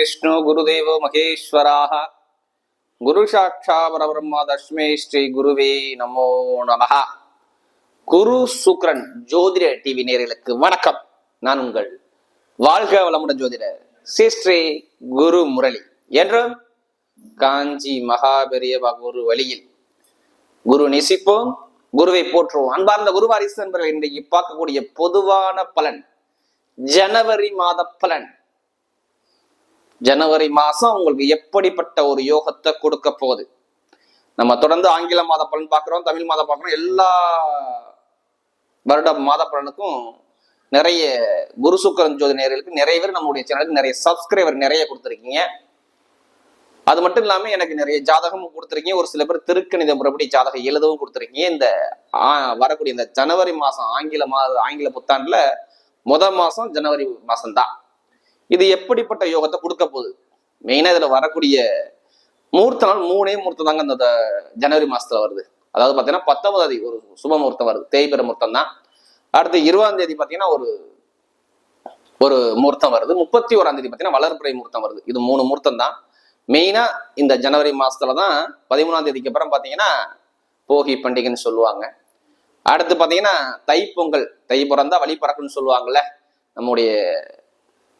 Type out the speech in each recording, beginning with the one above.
விஷ்ணு குருதேவோ மகேஸ்வராக குரு சாட்சா பரபிரம்மா தஷ்மே ஸ்ரீ குருவே நமோ நமஹ குரு சுக்ரன் ஜோதிட டிவி நேயர்களுக்கு வணக்கம். நான் உங்கள் வாழ்க வளமுடன் ஜோதிடர் ஸ்ரீ குரு முரளி. என்றும் காஞ்சி மகாபெரிய குரு வழியில் குரு நேசிப்போம் குருவை போற்றுவோம் அன்பார்ந்த குரு நண்பர்கள் இன்றைக்கு பார்க்கக்கூடிய பொதுவான பலன் ஜனவரி மாத பலன். ஜனவரி மாசம் உங்களுக்கு எப்படிப்பட்ட ஒரு யோகத்தை கொடுக்க போகுது? நம்ம தொடர்ந்து ஆங்கில மாத பலன் பார்க்குறோம் தமிழ் மாத பார்க்குறோம் எல்லா வருட மாத பலனுக்கும் நிறைய குரு சுக்கரன் ஜோதி நேர்களுக்கு நிறைய பேர் நம்மளுடைய சேனலுக்கு நிறைய சப்ஸ்கிரைபர் நிறைய கொடுத்துருக்கீங்க. அது மட்டும் இல்லாமல் எனக்கு நிறைய ஜாதகமும் கொடுத்துருக்கீங்க. ஒரு சில பேர் திருக்கணித முறைப்படி ஜாதகம் எழுதவும் கொடுத்துருக்கீங்க. இந்த வரக்கூடிய இந்த ஜனவரி மாதம் ஆங்கில மாத ஆங்கில புத்தாண்டில் முத மாதம் ஜனவரி மாதம்தான் இது எப்படிப்பட்ட யோகத்தை கொடுக்க போகுது? மெயினா இதுல வரக்கூடிய மூர்த்த நாள் மூணே மூர்த்தம் தாங்க இந்த ஜனவரி மாசத்துல வருது. அதாவது பாத்தீங்கன்னா பத்தொன்பதாம் தேதி ஒரு சுப முகூர்த்தம் வருது. தேய்பிர முகூர்த்தம் தான். அடுத்து இருபதாம் தேதி பாத்தீங்கன்னா ஒரு ஒரு முகூர்த்தம் வருது. முப்பத்தி ஓராம் தேதி பாத்தீங்கன்னா வளர்ப்புறை முகூர்த்தம் வருது. இது மூணு முகூர்த்தம் தான். மெயினா இந்த ஜனவரி மாசத்துல தான் பதிமூணாம் தேதிக்கு அப்புறம் பாத்தீங்கன்னா போகி பண்டிகைன்னு சொல்லுவாங்க. அடுத்து பாத்தீங்கன்னா தைப்பொங்கல் தை பிறந்தா வழி பறக்குன்னு சொல்லுவாங்கல்ல நம்முடைய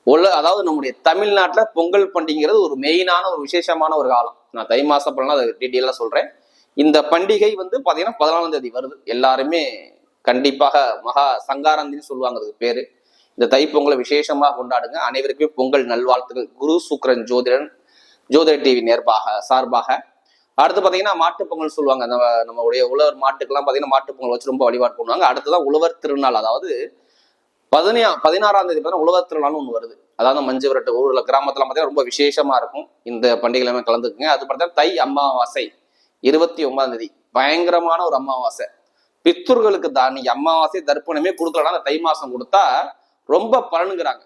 உல அதாவது நம்முடைய தமிழ்நாட்டில் பொங்கல் பண்டிகைங்கிறது ஒரு மெயினான ஒரு விசேஷமான ஒரு காலம். நான் தை மாசம் பலனா அதை டீட்டெயிலாக சொல்கிறேன் இந்த பண்டிகை வந்து பார்த்தீங்கன்னா பதினாலாம் தேதி வருது. எல்லாருமே கண்டிப்பாக மகா சங்காரந்தின்னு சொல்லுவாங்க அதுக்கு பேர். இந்த தைப்பொங்கலை விசேஷமாக கொண்டாடுங்க. அனைவருக்குமே பொங்கல் நல்வாழ்த்துக்கள். குரு சுக்ரன் ஜோதிடன் ஜோதிட டிவி நேர்பாக சார்பாக. அடுத்து பார்த்தீங்கன்னா மாட்டுப் பொங்கல் சொல்லுவாங்க. நம்ம நம்மளுடைய உழவர் மாட்டுக்கெல்லாம் பார்த்தீங்கன்னா மாட்டுப் பொங்கல் வச்சு ரொம்ப வழிபாடு பண்ணுவாங்க. அடுத்ததான் உழவர் திருநாள். அதாவது பதினா பதினாறாம் தேதி பார்த்தீங்கன்னா உழவர் திருநாள்னு ஒன்று வருது. அதாவது மஞ்சு விரட்டு ஊர்ல கிராமத்தில் பார்த்தீங்கன்னா ரொம்ப விசேஷமா இருக்கும். இந்த பண்டிகையிலுமே கலந்துக்குங்க. அது பார்த்தா தை அமாவாசை இருபத்தி ஒன்பதாம் தேதி. பயங்கரமான ஒரு அமாவாசை. பித்தூர்களுக்கு தான் நீ அமாவாசை தர்ப்பணமே கொடுக்கலன்னா அந்த தை மாசம் கொடுத்தா ரொம்ப பலனுங்கிறாங்க.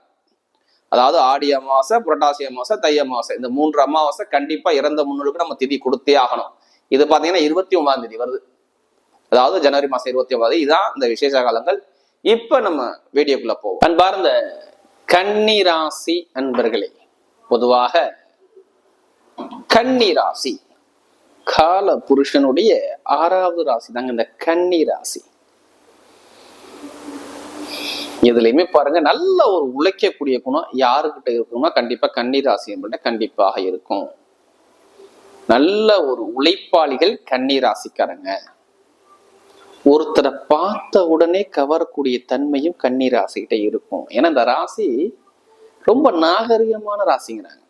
அதாவது ஆடி அமாவாசை புரட்டாசி அமாவாசை தை அமாவாசை. இந்த மூன்று அமாவாசை கண்டிப்பா இறந்த முன்னோருக்கு நம்ம திதி கொடுத்தே ஆகணும். இது பாத்தீங்கன்னா இருபத்தி ஒன்பதாம் தேதி வருது. அதாவது ஜனவரி மாசம் இருபத்தி ஒன்பது இதுதான் இந்த விசேஷ காலங்கள். இப்ப நம்ம வீடியோக்குள்ள போவோம். அன்பார்ந்த கன்னிராசி அன்பர்களே பொதுவாக கன்னிராசி கால புருஷனுடைய ஆறாவது ராசி தாங்க இந்த கன்னி ராசி எதுலையுமே பாருங்க நல்ல ஒரு உழைக்கக்கூடிய குணம் யாருக்கிட்ட இருக்குன்னா கண்டிப்பா கன்னி ராசி என்பது கண்டிப்பாக இருக்கும். நல்ல ஒரு உழைப்பாளிகள் கன்னி ராசிக்காரங்க ஒருத்தரை பார்த்த உடனே கவரக்கூடிய தன்மையும் கன்னி ராசிகிட்ட இருக்கும். ஏன்னா இந்த ராசி ரொம்ப நாகரிகமான ராசிங்கிறாங்க.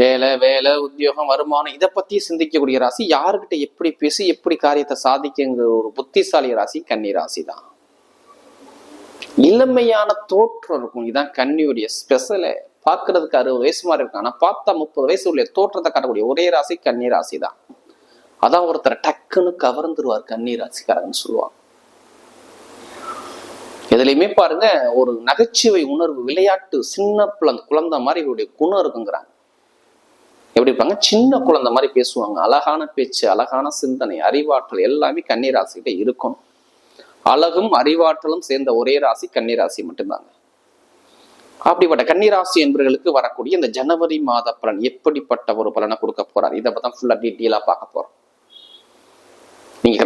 வேலை வேலை உத்தியோகம் வருமானம் இதை பத்தி சிந்திக்கக்கூடிய ராசி யாருக்கிட்ட எப்படி பேசி எப்படி காரியத்தை சாதிக்குங்கிற ஒரு புத்திசாலி ராசி கன்னி ராசி தான். இளமையான தோற்றம் இருக்கும். இதுதான் கன்னியுடைய ஸ்பெஷலு பார்க்கிறதுக்கு அறுபது வயசு மாதிரி இருக்கும் ஆனா பார்த்தா முப்பது வயசு உள்ள தோற்றத்தை காட்டக்கூடிய ஒரே ராசி கன்னி ராசி தான். அதான் ஒருத்தர் டக்குன்னு கவர்ந்துருவார் கன்னி ராசிக்காரன்னு சொல்லுவாங்க. எதுலையுமே பாருங்க ஒரு நகைச்சுவை உணர்வு விளையாட்டு சின்ன குழந்தை குழந்தை மாதிரி இவருடைய குணம் இருக்குங்கிறாங்க. எப்படி இருப்பாங்க? சின்ன குழந்தை மாதிரி பேசுவாங்க. அழகான பேச்சு அழகான சிந்தனை அறிவாற்றல் எல்லாமே கன்னி ராசிகிட்ட இருக்கும் அழகும் அறிவாற்றலும் சேர்ந்த ஒரே ராசி கன்னி ராசி மட்டும்தாங்க. அப்படிப்பட்ட கன்னிராசி என்பவர்களுக்கு வரக்கூடிய இந்த ஜனவரி மாத பலன் எப்படிப்பட்ட ஒரு பலனை கொடுக்க போறார்? இதை பத்தி ஃபுல்லா டீட்டெயிலா பார்க்க போறோம்.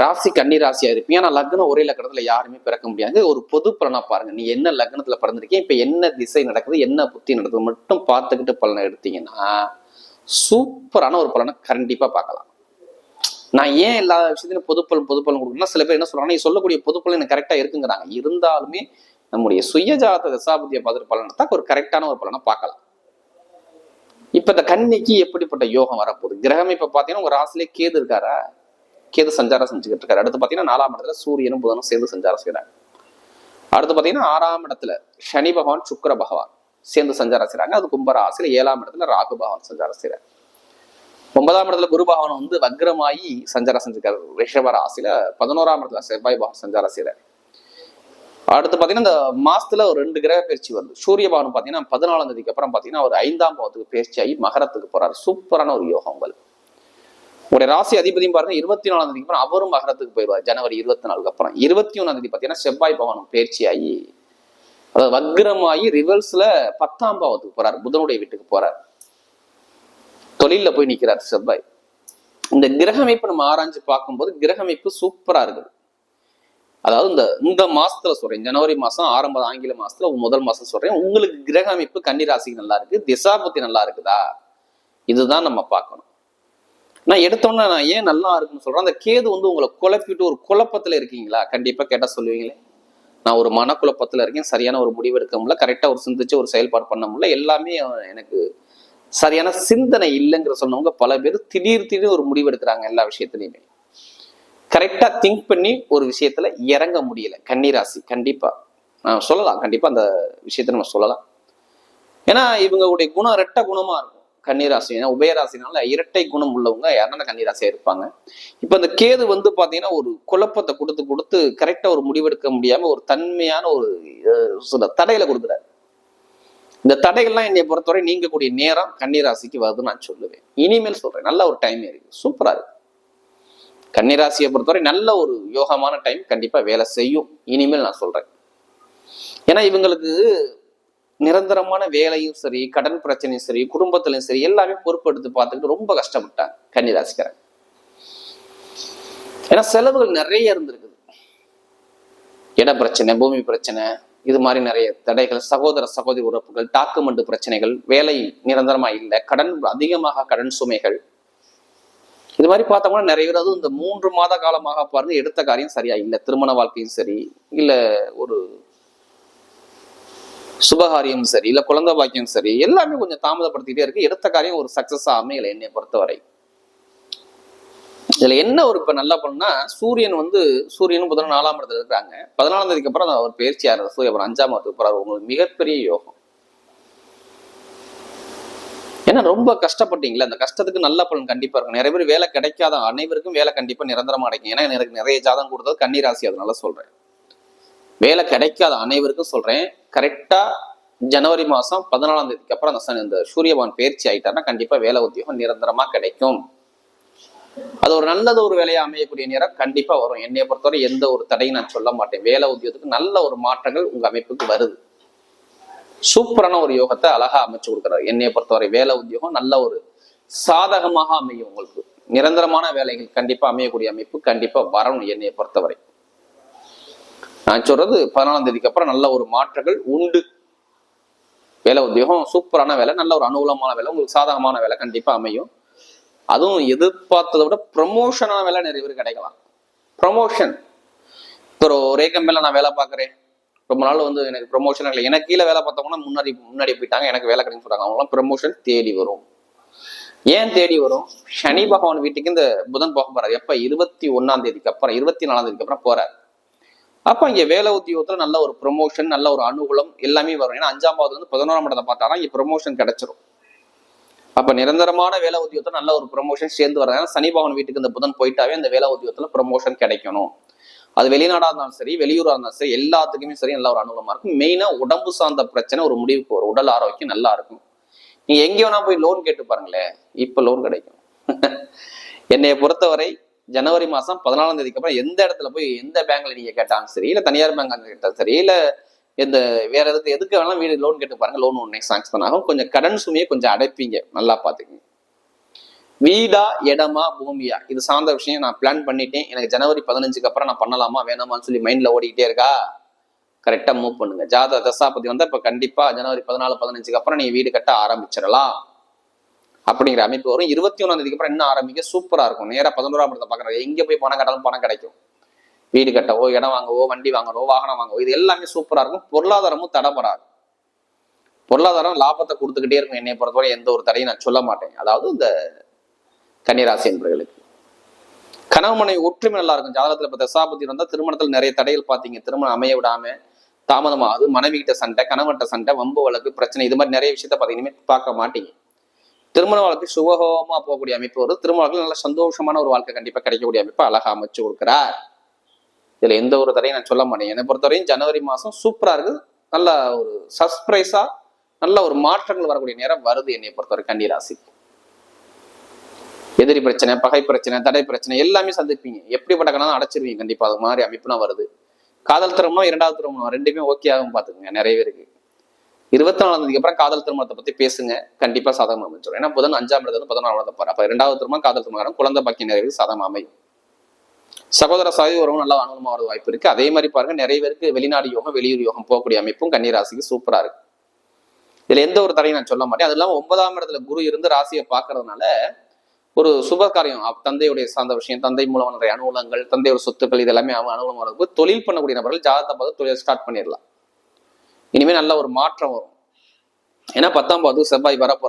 ராசி கன்னி ராசியா இருப்பீங்க. ஆனா லக்னம் ஒரே லக்னத்துல யாருமே பிறக்க முடியாது. ஒரு பொது பலனா பாருங்க. நீ என்ன லக்னத்துல பிறந்திருக்கீங்க இப்ப என்ன திசை நடக்குது என்ன புத்தி நடக்குது மட்டும் பார்த்துக்கிட்டு பலனை எடுத்தீங்கன்னா சூப்பரான ஒரு பலனை கண்டிப்பா பார்க்கலாம். நான் ஏன் எல்லா விஷயத்திலும் பொதுப்பலன் பொதுப்பலன் கொடுக்கணும்னா சில பேர் என்ன சொல்றாங்க நீ சொல்லக்கூடிய பொதுப்பலன் எனக்கு கரெக்டா இருக்குங்கிறாங்க. இருந்தாலுமே நம்முடைய சுயஜாத தசாபதியை பார்த்துட்டு பலன் எடுத்தா ஒரு கரெக்டான ஒரு பலனை பார்க்கலாம். இப்ப இந்த கன்னிக்கு எப்படிப்பட்ட யோகம் வரப்போகுது? கிரகம் இப்ப பாத்தீங்கன்னா உங்க ராசிலே கேது இருக்காரா? கேது சஞ்சாரம் செஞ்சுக்கிட்டு இருக்காரு அடுத்து பார்த்தீங்கன்னா நாலாம் இடத்துல சூரியனும் புதனும் சேர்ந்து சஞ்சாரம் செய்கிறாங்க அடுத்து பார்த்தீங்கன்னா ஆறாம் இடத்துல சனி பகவான் சுக்கர பகவான் சேர்ந்து சஞ்சாரம் செய்கிறாங்க அது கும்பராசியில் ஏழாம் இடத்துல ராகு பகவான் சஞ்சாரம் செய்கிறார் ஒன்பதாம் இடத்துல குரு பகவான் வந்து வக்ரமாயி சஞ்சாரம் செஞ்சிருக்காரு. ரிஷப ராசியில பதினோராம் இடத்துல செவ்வாய் பகவான் சஞ்சாரம் செய்கிறார் அடுத்து பார்த்தீங்கன்னா இந்த மாசத்துல ஒரு ரெண்டு கிரக பயிற்சி வருது. சூரிய பகவான் பார்த்தீங்கன்னா பதினாலாம் தேதிக்கு அப்புறம் பார்த்தீங்கன்னா ஒரு ஐந்தாம் பாவத்துக்கு பயிற்சி ஆகி மகரத்துக்கு போறாரு. சூப்பரான ஒரு யோகம் உங்களுக்கு. உங்களுடைய ராசி அதிபதியும் பாருங்க இருபத்தி நாலாம் தேதிக்கு அப்புறம் அவரும் மகரத்துக்கு போயிடுவார். ஜனவரி இருபத்தி நாலுக்கு அப்புறம். இருபத்தி ஒன்னாம் தேதி பார்த்தீங்கன்னா செவ்வாய் பவனம் பேர்ச்சியாகி அதாவது வக்ரமாகி ரிவர்ஸ்ல பத்தாம் பாவத்துக்கு போறார். புதனுடைய வீட்டுக்கு போறார். தொழில போய் நிற்கிறார் செவ்வாய். இந்த கிரக அமைப்பு நம்ம ஆராய்ஞ்சு பார்க்கும்போது கிரகமைப்பு சூப்பரா இருக்குது. அதாவது இந்த இந்த மாசத்துல சொல்றேன். ஜனவரி மாசம் ஆரம்ப ஆங்கில மாசத்துல முதல் மாசம் சொல்றேன். உங்களுக்கு கிரக அமைப்பு கன்னி ராசிக்கு நல்லா இருக்கு. திசாபுத்தி நல்லா இருக்குதா? இதுதான் நம்ம பார்க்கணும். நான் எடுத்தோன்னே நான் ஏன் நல்லா இருக்குன்னு சொல்றேன். அந்த கேது வந்து உங்களை குழப்பிட்டு ஒரு குழப்பத்துல இருக்கீங்களா? கண்டிப்பா கேட்டா சொல்லுவீங்களே. நான் ஒரு மனக்குழப்பத்துல இருக்கேன். சரியான ஒரு முடிவு எடுக்க முடியல. கரெக்டா ஒரு சிந்திச்சு ஒரு செயல்பாடு பண்ண முடியல. எல்லாமே எனக்கு சரியான சிந்தனை இல்லைங்கிற சொன்னவங்க பல பேர் திடீர் திடீர் ஒரு முடிவு எடுக்கிறாங்க எல்லா விஷயத்துலையுமே. கரெக்டா திங்க் பண்ணி ஒரு விஷயத்துல இறங்க முடியல. கன்னிராசி கண்டிப்பா. நான் சொல்லலாம். கண்டிப்பா அந்த விஷயத்த நம்ம சொல்லலாம். ஏன்னா இவங்களுடைய குணம் ரெட்ட குணமா இருக்கும். கன்னிராசி ஏன்னா உபயராசினால இரட்டை குணம் உள்ளவங்க யாருன்னா கன்னிராசியா இருப்பாங்க. இப்ப இந்த கேது வந்து பாத்தீங்கன்னா ஒரு குழப்பத்தை கொடுத்து கொடுத்து கரெக்டா ஒரு முடிவெடுக்க முடியாம ஒரு தன்மையான ஒரு சில தடையில கொடுக்குறாரு. இந்த தடைகள்லாம் என்னை பொறுத்தவரை நீங்கக்கூடிய நேரம் கன்னிராசிக்கு வருதுன்னு நான் சொல்லுவேன். இனிமேல் சொல்றேன் நல்ல ஒரு டைம் இருக்கு. சூப்பரா இருக்கு. கன்னிராசியை பொறுத்தவரை நல்ல ஒரு யோகமான டைம் கண்டிப்பா வேலை செய்யும். இனிமேல் நான் சொல்றேன். ஏன்னா இவங்களுக்கு நிரந்தரமான வேலையும் சரி கடன் பிரச்சனையும் சரி குடும்பத்திலையும் சரி எல்லாமே பொறுப்பெடுத்து பார்த்துக்கிட்டு ரொம்ப கஷ்டப்பட்டாங்க கன்னிராசிக்காரன் ஏன்னா செலவுகள் நிறைய இருந்திருக்குது. இட பிரச்சனை பூமி பிரச்சனை இது மாதிரி நிறைய தடைகள் சகோதர சகோதரி உறப்புகள் டாக்குமெண்ட் பிரச்சனைகள் வேலை நிரந்தரமா இல்லை கடன் அதிகமாக கடன் சுமைகள். இது மாதிரி பார்த்தோம்னா நிறைய பேர் அதுவும் இந்த மூன்று மாத காலமாக பாருங்க எடுத்த காரியம் சரியா இல்லை. திருமண வாழ்க்கையும் சரி இல்லை ஒரு சுபகாரியம் சரி இல்லை குழந்தை பாக்கியம் சரி எல்லாமே கொஞ்சம் தாமதப்படுத்திட்டே இருக்கு. எடுத்த காரியம் ஒரு சக்சஸாக அமையல என்னை பொறுத்தவரை. இதுல என்ன ஒரு இப்ப நல்லா பண்ணா சூரியன் வந்து சூரியனும் புதனும் நாலாம் இடத்துல இருக்கிறாங்க. பதினாலாம் தேதிக்கு அப்புறம் அவர் பயிற்சி ஆறாரு. சூரிய அப்புறம் அஞ்சாம் இடத்துக்கு போறாரு. உங்களுக்கு மிகப்பெரிய யோகம். ஏன்னா ரொம்ப கஷ்டப்பட்டீங்களா அந்த கஷ்டத்துக்கு நல்ல பலன் கண்டிப்பா இருக்கும். நிறைய பேர் வேலை கிடைக்காத அனைவருக்கும் வேலை கண்டிப்பா நிரந்தரமா கிடைக்கும். ஏன்னா எனக்கு நிறைய ஜாதகம் கொடுத்தது கன்னிராசி அதனால சொல்றேன். வேலை கிடைக்காத அனைவருக்கும் சொல்றேன். கரெக்டா ஜனவரி மாதம் பதினாலாம் தேதிக்கு அப்புறம் அந்த இந்த சூரியபான் பயிற்சி ஆகிட்டாருன்னா கண்டிப்பா வேலை உத்தியோகம் நிரந்தரமா கிடைக்கும். அது ஒரு நல்லது ஒரு வேலையை அமையக்கூடிய நேரம் கண்டிப்பா வரும். என்னைய பொறுத்தவரை எந்த ஒரு தடையும் நான் சொல்ல மாட்டேன். வேலை உத்தியோகத்துக்கு நல்ல ஒரு மாற்றங்கள் உங்க அமைப்புக்கு வருது. சூப்பரான ஒரு யோகத்தை அழகா அமைச்சு கொடுக்குறாரு. என்னைய பொறுத்தவரை வேலை உத்தியோகம் நல்ல ஒரு சாதகமாக அமையும் உங்களுக்கு. நிரந்தரமான வேலைகள் கண்டிப்பா அமையக்கூடிய அமைப்பு கண்டிப்பா வரணும் என்னைய பொறுத்தவரை. நான் சொல்றது பதினாலாம் தேதிக்கு அப்புறம் நல்ல ஒரு மாற்றங்கள் உண்டு. வேலை உத்தியோகம் சூப்பரான வேலை நல்ல ஒரு அனுகூலமான வேலை உங்களுக்கு சாதகமான வேலை கண்டிப்பா அமையும். அதுவும் எதிர்பார்த்ததை விட ப்ரமோஷனான வேலை நிறைய பேர் கிடைக்கலாம். ப்ரமோஷன் இப்போ ஒரு ஒரே கம்பெனியில் நான் வேலை பார்க்குறேன். ரொம்ப நாள் வந்து எனக்கு ப்ரொமோஷன் இல்லை. எனக்கு கீழே வேலை பார்த்தவங்கன்னா முன்னாடி முன்னாடி போயிட்டாங்க. எனக்கு வேலை கிடைக்கும் சொல்றாங்க. அவங்களாம் ப்ரமோஷன் தேடி வரும். ஏன் தேடி வரும்? சனி பகவான் வீட்டுக்கு இந்த புதன் போக போறாரு. எப்ப? இருபத்தி ஒன்னாம் தேதிக்கு அப்புறம் இருபத்தி நாலாம் தேதிக்கு அப்புறம் போறாரு. அப்போ இங்கே வேலை உத்தியோகத்தில் நல்ல ஒரு ப்ரொமோஷன் நல்ல ஒரு அனுகூலம் எல்லாமே வரும். ஏன்னா அஞ்சாம் வந்து பதினோராம் இடத்தை பார்த்தாலும் இங்கே ப்ரொமோஷன் கிடைச்சிரும். அப்போ நிரந்தரமான வேலை உத்தியோகத்தில் நல்ல ஒரு ப்ரொமோஷன் சேர்ந்து வர்றாங்க ஏன்னா சனி வீட்டுக்கு இந்த புதன் போயிட்டாவே இந்த வேலை உத்தியோகத்தில் ப்ரொமோஷன் கிடைக்கணும். அது வெளிநாடாக இருந்தாலும் சரி வெளியூராக இருந்தாலும் சரி எல்லாத்துக்குமே சரி நல்ல ஒரு அனுகூலமாக இருக்கும். மெயினாக உடம்பு சார்ந்த பிரச்சனை ஒரு முடிவுக்கு வரும். உடல் ஆரோக்கியம் நல்லா இருக்கும். நீங்கள் எங்கே வேணா போய் லோன் கேட்டு பாருங்களேன் இப்போ லோன் கிடைக்கும். என்னைய பொறுத்தவரை ஜனவரி மாதம் பதினாலாம் தேதிக்கு அப்புறம் எந்த இடத்துல போய் எந்த பேங்க்ல நீங்க கேட்டாலும் சரி இல்லை தனியார் பேங்க் கேட்டாலும் சரி இல்லை எந்த வேற எதுக்கு எதுக்கு வேணாலும் வீடு லோன் கேட்டு பாருங்க லோன் உடனே சாங்ஷன் ஆகும். கொஞ்சம் கடன் சுமையை கொஞ்சம் அடைப்பீங்க நல்லா பாத்துக்கங்க வீடா இடமா பூமியா? இது சார்ந்த விஷயம் நான் பிளான் பண்ணிட்டேன். எனக்கு ஜனவரி பதினஞ்சுக்கு அப்புறம் நான் பண்ணலாமா வேணாமான்னு சொல்லி மைண்ட்ல ஓடிக்கிட்டே இருக்கா? கரெக்டா மூவ் பண்ணுங்க. ஜாத தசாபதி வந்தா இப்ப கண்டிப்பா ஜனவரி பதினாலு பதினஞ்சுக்கு அப்புறம் நீங்கள் வீடு கட்ட ஆரம்பிச்சிடலாம். அப்படிங்கிற அமைப்பு வரும். இருபத்தி ஒண்ணாம் தேதிக்கு அப்புறம் இன்னும் ஆரம்பிக்க சூப்பராக இருக்கும். நேராக பதினோராம் இடத்தை பார்க்குறது எங்கே போய் பணம் கட்டாலும் பணம் கிடைக்கும். வீடு கட்டவோ இடம் வாங்கவோ வண்டி வாங்கவோ வாகனம் வாங்கவோ இது எல்லாமே சூப்பராக இருக்கும். பொருளாதாரமும் தடைப்படாது பொருளாதாரம் லாபத்தை கொடுத்துக்கிட்டே இருக்கும். என்னை பொறுத்தவரை எந்த ஒரு தடையும் நான் சொல்ல மாட்டேன். அதாவது இந்த கன்னிராசி என்பவர்களுக்கு கணவன் ஒற்றுமை நல்லா இருக்கும். ஜாதகத்தில் இப்போ தசாபதி வந்தா திருமணத்தில் நிறைய தடைகள் பார்த்தீங்க திருமணம் அமைய விடாம தாமதமாகுது. மனைவி கிட்ட சண்டை கணவன்கிட்ட சண்டை வம்பு வழக்கு பிரச்சனை இது மாதிரி நிறைய விஷயத்த பார்த்தீங்கன்னா பார்க்க மாட்டீங்க. திருமண வாழ்க்கை சுககோகமா போகக்கூடிய அமைப்பு வருது. திருமண வாழ்க்கையில் நல்ல சந்தோஷமான ஒரு வாழ்க்கை கண்டிப்பா கிடைக்கக்கூடிய அமைப்பு அழகா அமைச்சு கொடுக்குறார். இதுல எந்த ஒரு தடையும் நான் சொல்ல மாட்டேன். என்னை பொறுத்தவரையும் ஜனவரி மாசம் சூப்பரா இருக்குது. நல்ல ஒரு சர்ப்ரைஸா நல்ல ஒரு மாற்றங்கள் வரக்கூடிய நேரம் வருது என்னை பொறுத்தவரை கன்னி ராசிக்கு எதிரி பிரச்சனை பகை பிரச்சனை தடை பிரச்சனை எல்லாமே சந்திப்பீங்க. எப்படிப்பட்ட கணம் அடைச்சிருவீங்க. கண்டிப்பா அது மாதிரி அமைப்புலாம் வருது. காதல் திருமணம் இரண்டாவது திருமணம் ரெண்டுமே ஓகே ஆகும் பாத்துக்கோங்க நிறைய பேருக்கு. இருபத்தி நாலாம் தேதிக்கு அப்புறம் காதல் திருமணத்தை பத்தி பேசுங்க. கண்டிப்பா சாதகம் அமைச்சிடும் ஏன்னா புதன் அஞ்சாம் இடத்துல பதினாலாம் தப்பார் அப்ப இரண்டாவது திருமணம் காதல் திருமணம். குழந்தை பாக்கிய நிறைவு சாதகம் அமையும். சகோதர சாதி உறவு நல்லா அனுகூலமாக வர வாய்ப்பு இருக்கு. அதே மாதிரி பாருங்க நிறைய பேருக்கு வெளிநாடு யோகம் வெளியூர் யோகம் போகக்கூடிய அமைப்பும் கன்னிராசிக்கு சூப்பரா இருக்கு. இதுல எந்த ஒரு தடையும் நான் சொல்ல மாட்டேன். அது இல்லாம ஒன்பதாம் இடத்துல குரு இருந்து ராசியை பாக்குறதுனால ஒரு சுப காரியம். தந்தையுடைய சார்ந்த விஷயம் தந்தை மூலம் நிறைய அனுகூலங்கள் தந்தையோட சொத்துக்கள் இது எல்லாமே அவன் அனுகூலம் தொழில் பண்ணக்கூடிய நபர்கள் ஜாதகத்தை பார்த்து தொழில் ஸ்டார்ட் பண்ணிடலாம். இனிமேல் நல்ல ஒரு மாற்றம் வரும். ஏன்னா பத்தாம் பாவது செவ்வாய் வர அப்போ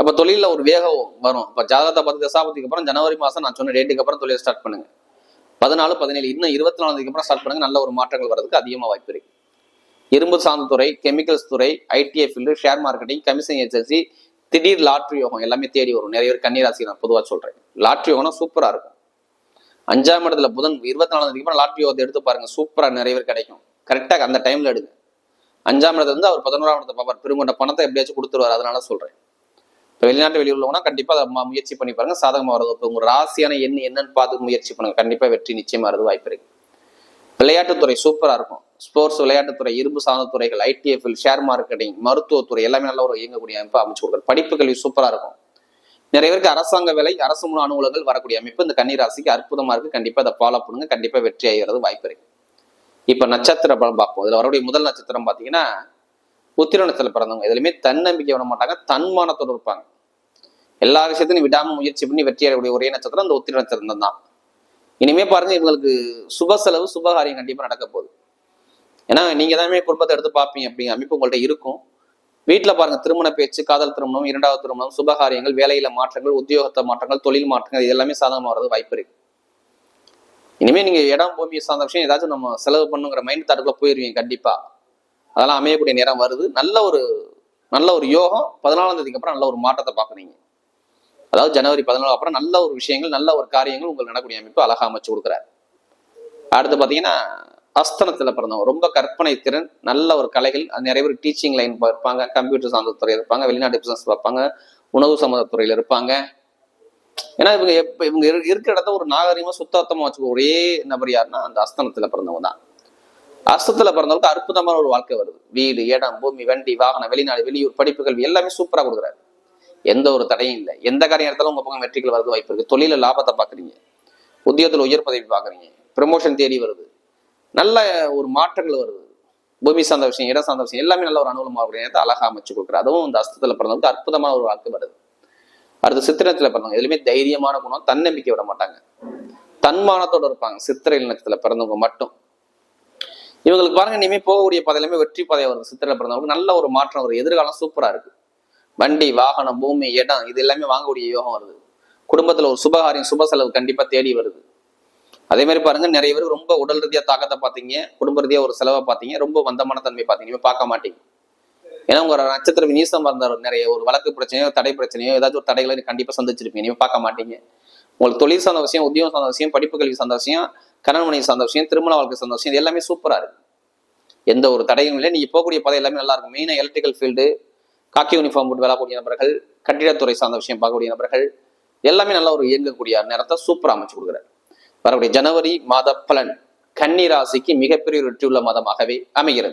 அப்ப தொழில ஒரு வேகம் வரும். இப்ப ஜாதகத்தை பார்த்து தசாபதிக்கு அப்புறம் ஜனவரி மாசம் நான் சொன்ன டேட்டுக்கு அப்புறம் தொழில் ஸ்டார்ட் பண்ணுங்க. பதினாலு பதினேழு இன்னும் இருபத்தி நாலுக்கு அப்புறம் ஸ்டார்ட் பண்ணுங்க. நல்ல ஒரு மாற்றங்கள் வர்றதுக்கு அதிகமா வாய்ப்பு இருக்கு. இரும்பு சார்ந்த துறை கெமிக்கல்ஸ் துறை ITI field share marketing commission agency திடீர் லாட்ரி யோகம் எல்லாமே தேடி வரும். நிறைய பேர் கன்னிராசி நான் பொதுவாக சொல்றேன். லாட்ரி யோகம்னா சூப்பரா இருக்கும். அஞ்சாம் இடத்துல புதன் இருபத்தி நாலாம் தேதிக்கு அப்புறம் லாட்ரி யோகத்தை எடுத்து பாருங்க. சூப்பரா நிறைய பேர் கிடைக்கும். கரெக்டாக அந்த டைம்ல எடுங்க. அஞ்சாம் இடத்துல இருந்து அவர் பதினோராம் இடத்தை பார்ப்பார். பெருங்கொண்ட பணத்தை எப்படியாச்சும் கொடுத்துருவார். அதனால சொல்றேன். இப்போ வெளிநாட்டு வெளியுள்ளவனா கண்டிப்பா அதை முயற்சி பண்ணி பாருங்க. சாதகமாக வருது இப்போ உங்க ராசியான எண் என்னன்னு பார்த்து முயற்சி பண்ணுங்க. கண்டிப்பா வெற்றி நிச்சயமா வரது வாய்ப்பு இருக்கு. விளையாட்டுத்துறை சூப்பரா இருக்கும். ஸ்போர்ட்ஸ் விளையாட்டுத்துறை இரும்பு சார்ந்த துறைகள் ஐடிஎஃப்எல் ஷேர் மார்க்கெட்டிங் மருத்துவத்துறை எல்லாமே நல்ல ஒரு இயங்கக்கூடிய அமைப்பு அமைச்சு கொடுக்குறது படிப்பு கல்வி சூப்பரா இருக்கும். நிறைய பேருக்கு அரசாங்க வேலை அரசு முன் அனுகூலங்கள் வரக்கூடிய அமைப்பு. இந்த கன்னி ராசிக்கு அற்புதமா இருக்கு. கண்டிப்பா அதை ஃபாலோ பண்ணுங்க. கண்டிப்பா வெற்றி ஆகிறது வாய்ப்பு இருக்கு. இப்போ நட்சத்திர பலம் பார்ப்போம். இதில் வரக்கூடிய முதல் நட்சத்திரம் பார்த்தீங்கன்னா உத்திரணத்தில் பிறந்தவங்க. எதுலையுமே தன்னம்பிக்கை விட மாட்டாங்க தன்மானத்தோடு இருப்பாங்க. எல்லா விஷயத்தையும் விடாம முயற்சி பண்ணி வெற்றி அடையக்கூடிய ஒரே நட்சத்திரம் அந்த உத்திர நட்சத்திரம் தான். இனிமே பாருங்க இவங்களுக்கு சுப செலவு சுபகாரியம் கண்டிப்பாக நடக்க போகுது. ஏன்னா நீங்க தானே குடும்பத்தை எடுத்து பார்ப்பீங்க அப்படிங்கிற அமைப்பு உங்கள்கிட்ட இருக்கும். வீட்டில் பாருங்க திருமண பேச்சு காதல் திருமணம் இரண்டாவது திருமணம் சுபகாரியங்கள் வேலையில மாற்றங்கள் உத்தியோகத்தை மாற்றங்கள் தொழில் மாற்றங்கள் இது எல்லாமே சாதகமாக வர்றது வாய்ப்பு இருக்கு. இனிமேல் நீங்கள் இடம் பூமி சார்ந்த விஷயம் ஏதாச்சும் நம்ம செலவு பண்ணுங்கிற மைண்ட் தாட்டுக்குள்ள போயிருவீங்க கண்டிப்பாக அதெல்லாம் அமையக்கூடிய நேரம் வருது. நல்ல ஒரு நல்ல ஒரு யோகம் பதினாலாம் தேதிக்கு அப்புறம் நல்ல ஒரு மாற்றத்தை பார்க்குறீங்க. அதாவது ஜனவரி பதினாலு அப்புறம் நல்ல ஒரு விஷயங்கள் நல்ல ஒரு காரியங்கள் உங்களுக்கு நடக்கூடிய அமைப்பு அழகாக அமைச்சு கொடுக்குறாரு. அடுத்து பார்த்தீங்கன்னா அஸ்தனத்தில் பிறந்தவங்க. ரொம்ப கற்பனை திறன் நல்ல ஒரு கலைகள். அது நிறைய பேர் டீச்சிங் லைன் இருப்பாங்க கம்ப்யூட்டர் சார்ந்த துறையில் இருப்பாங்க வெளிநாட்டு பிசினஸ் பார்ப்பாங்க உணவு சம்மந்த துறையில் இருப்பாங்க. ஏன்னா இவங்க எப்ப இவங்க இரு- இருக்கிற இடத்த ஒரு நாகரிகமா சுத்தாத்தமா வச்சுக்க. ஒரே நபர் யாருன்னா அந்த அஸ்தனத்துல பிறந்தவங்க தான். அஸ்தத்துல பிறந்தவங்களுக்கு அற்புதமான ஒரு வாழ்க்கை வருது. வீடு இடம் பூமி வண்டி வாகனம் வெளிநாடு வெளியூர் படிப்பு கல்வி எல்லாமே சூப்பரா கொடுக்குறாரு. எந்த ஒரு தடையும் இல்லை. எந்த காரியம் எடுத்தாலும் உங்க பக்கம் வெற்றிகள் வரது வாய்ப்பு இருக்கு. தொழில லாபத்தை பாக்குறீங்க உத்தியோகத்துல உயர் பதவி பாக்குறீங்க ப்ரமோஷன் தேடி வருது. நல்ல ஒரு மாற்றங்கள் வருது. பூமி சார்ந்த விஷயம் இடம் சார்ந்த விஷயம் எல்லாமே நல்ல ஒரு அனுகூலமாக கூடிய அழகா அமைச்சு கொடுக்குறாரு. அதுவும் இந்த அஸ்தத்துல பிறந்தவங்களுக்கு அற்புதமான ஒரு வாழ்க்கை வருது. அடுத்து சித்திரத்துல பிறந்தவங்க. எதுவுமே தைரியமான குணம் தன்னம்பிக்கை விட மாட்டாங்க. தன்மானத்தோட இருப்பாங்க. சித்திரை இனத்துல பிறந்தவங்க மட்டும். இவங்களுக்கு பாருங்க இனிமே போகக்கூடிய பாதையிலுமே வெற்றி பாதை வருது. சித்திரை பிறந்தவங்களுக்கு நல்ல ஒரு மாற்றம் வருது. எதிர்காலம் சூப்பரா இருக்கு. வண்டி வாகனம் பூமி இடம் இது எல்லாமே வாங்கக்கூடிய யோகம் வருது. குடும்பத்துல ஒரு சுபகாரியம் சுப செலவு கண்டிப்பா தேடி வருது. அதே மாதிரி பாருங்க நிறைய பேர் ரொம்ப உடல் ரீதியா தாக்கத்தை பார்த்தீங்க குடும்ப ரீதியா ஒரு செலவை பார்த்தீங்க ரொம்ப வந்தமான தன்மை பார்த்தீங்க. பார்க்க மாட்டீங்க. ஏன்னா உங்க நட்சத்திரம் நீசமா வந்த நிறைய ஒரு வழக்கு பிரச்சனையோ தடை பிரச்சனையோ ஏதாச்சும் ஒரு தடைகளை நீங்க கண்டிப்பா சந்திச்சிருப்பீங்க. நீங்க பார்க்க மாட்டீங்க. உங்களுக்கு தொழில் சார்ந்த விஷயம் உத்தியோகம் சார்ந்த விஷயம் படிப்பு கல்வி சார்ந்த விஷயம் கணவன் மனைவி சார்ந்த விஷயம் திருமண வாழ்க்கை சார்ந்த விஷயம் எல்லாமே சூப்பரா இருக்கு. எந்த ஒரு தடையும் இல்லை. நீங்க போகக்கூடிய பதவி எல்லாமே நல்லா இருக்கும். மெயினா எலக்ட்ரிக்கல் ஃபீல்டு காக்கி யூனிஃபார்ம் போட்டு வேலை கூடிய நபர்கள் கட்டிடத்துறை சார்ந்த விஷயம் பார்க்கக்கூடிய நபர்கள் எல்லாமே நல்லா ஒரு இயங்கக்கூடிய நேரத்தை சூப்பரா அமைச்சு கொடுக்குறாரு. வரக்கூடிய ஜனவரி மாத பலன் கன்னி ராசிக்கு மிகப்பெரிய ஒரு வெற்றியுள்ள மாதமாகவே அமைகிறது.